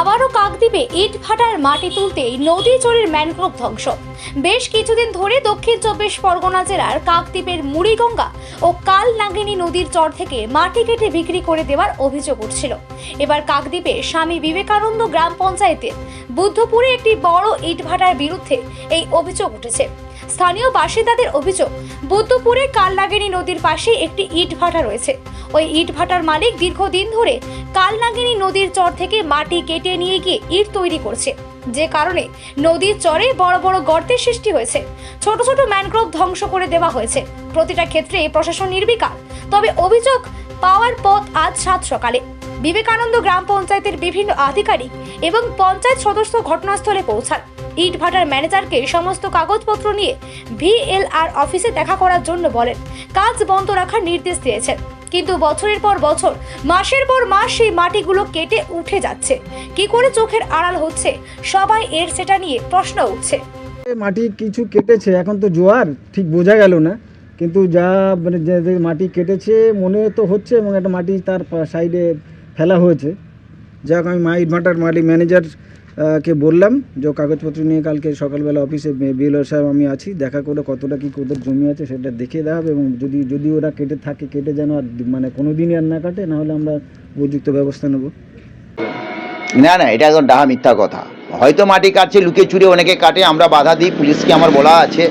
আবারও কাকদ্বীপে ইট ভাটার মাটি তুলতেই নদী চরের ম্যানগ্রোভ ধ্বংস। বেশ কিছুদিন ধরে দক্ষিণ চব্বিশ পরগনা জেলার কাকদ্বীপের মুড়িগঙ্গা ও কাল নাগিনী নদীর চর থেকে মাটি কেটে বিক্রি করে দেওয়ার অভিযোগ উঠছিল। এবার কাকদ্বীপে স্বামী বিবেকানন্দ গ্রাম পঞ্চায়েতের বুদ্ধপুরে একটি বড় ইট ভাটার বিরুদ্ধে এই অভিযোগ উঠেছে। স্থানীয় বাসিন্দাদের অভিযোগ, বুদ্ধপুরে কালনাগিনী নদীর পাশে একটি ইট ভাটা রয়েছে। ওই ইট ভাটার মালিক দীর্ঘদিন ধরে কালনাগিনী নদীর চর থেকে মাটি কেটে নিয়ে গিয়ে ইট তৈরি করছে। যে কারণে নদীর চরে বড় বড় গর্তের সৃষ্টি হয়েছে। ছোট ছোট ম্যানগ্রোভ ধ্বংস করে দেওয়া হয়েছে। প্রতিটা ক্ষেত্রে প্রশাসন নির্বিকার। তবে অভিযোগ, পাওয়ার পথ আজ সাত সকালে। বিবেকানন্দ গ্রাম পঞ্চায়েতের বিভিন্ন আধিকারিক এবং পঞ্চায়েত সদস্য ঘটনাস্থলে পৌঁছান। ইট ভাটার ম্যানেজারকে সমস্ত কাগজপত্র নিয়ে ভিএলআর অফিসে দেখা করার জন্য বলেন। কাজ বন্ধ রাখার নির্দেশ দিয়েছেন। কিন্তু বছরের পর বছর, মাসের পর মাস সেই মাটিগুলো কেটে উঠে যাচ্ছে। কি করে চোখের আড়াল হচ্ছে, সবাই এর সেটা নিয়ে প্রশ্ন উঠছে। মাটি কিছু কেটেছে, এখন তো জোয়ার, ঠিক বোঝা গেল না। কিন্তু যা মানে মাটি কেটেছে, মনে তো হচ্ছে এবং একটা মাটি তার সাইডে ফেলা হয়েছে। যাক, আমি মাই মাটার মালি ম্যানেজার কে বললাম যে কাগজপত্র নিয়ে কালকে সকালবেলা অফিসে বিএলআর সাহেব আমি আছি, দেখা করে কতটা কি ওদের জমি আছে সেটা দেখে দেওয়া হবে এবং যদি যদি ওরা কেটে থাকে, কেটে যেন আর মানে কোনো দিনই আর না কাটে নাহলে আমরা উপযুক্ত ব্যবস্থা নেব। না না, এটা একদম ডাহা মিথ্যা কথা। হয়তো মাটি কাটছে, লুকিয়ে চুরে অনেকে কাটে, আমরা বাধা দিই, পুলিশকে আমার বলা আছে।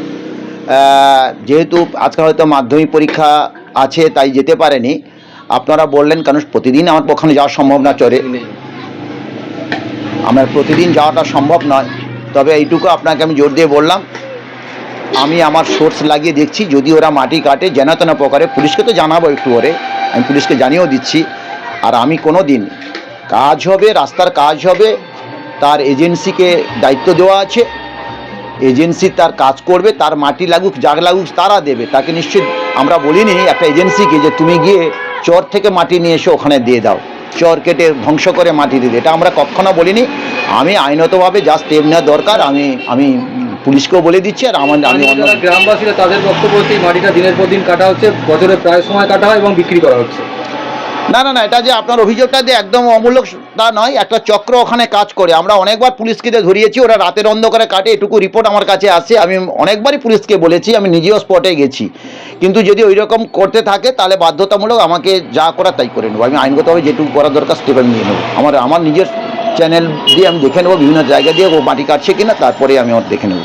যেহেতু আজকে হয়তো মাধ্যমিক পরীক্ষা আছে, তাই যেতে পারেনি। আপনারা বললেন কারণ প্রতিদিন আমার পক্ষে যাওয়া সম্ভব না চরে আমার প্রতিদিন যাওয়াটা সম্ভব নয়। তবে এইটুকু আপনাকে আমি জোর দিয়ে বললাম, আমি আমার সোর্স লাগিয়ে দেখছি, যদি ওরা মাটি কাটে, যেন তেন প্রকারে। পুলিশকে তো জানাব একটু ওরে, আমি পুলিশকে জানিয়েও দিচ্ছি। আর আমি কোনো দিন কাজ হবে, রাস্তার কাজ হবে, তার এজেন্সিকে দায়িত্ব দেওয়া আছে। এজেন্সি তার কাজ করবে, তার মাটি লাগুক, জাগ লাগুক, তারা দেবে। তাকে নিশ্চয়ই আমরা বলিনি একটা এজেন্সিকে যে তুমি গিয়ে চর থেকে মাটি নিয়ে এসে ওখানে দিয়ে দাও। চর কেটে ধ্বংস করে মাটি দিতে এটা আমরা কখনো বলিনি। আমি আইনতভাবে যা স্টেপ নেওয়া দরকার আমি আমি পুলিশকেও বলে দিচ্ছি আর আমার আমি গ্রামবাসীরা তাদের বক্তব্য হচ্ছে মাটিটা দিনের পর দিন কাটা হচ্ছে বছরের প্রায় সময় কাটা হয় এবং বিক্রি করা হচ্ছে। না না না এটা যে আপনার অভিযোগটা যে একদম অমূলক তা নয়, একটা চক্র ওখানে কাজ করে। আমরা অনেকবার পুলিশকে ধরিয়েছি, ওরা রাতের অন্ধকারে কাটে। এটুকু রিপোর্ট আমার কাছে আসে। আমি অনেকবারই পুলিশকে বলেছি, আমি নিজেও স্পটে গেছি। কিন্তু যদি ওই রকম করতে থাকে, তাহলে বাধ্যতামূলক আমাকে যা করা তাই করে নেব। আমি আইনগতভাবে যেটুকু করা দরকার স্টেপ আমি নিয়ে নেব। আমার আমার নিজের চ্যানেল দিয়ে আমি দেখে নেব, বিভিন্ন জায়গা দিয়ে ও মাটি কাটছে কিনা, তারপরে আমি ওর দেখে নেব।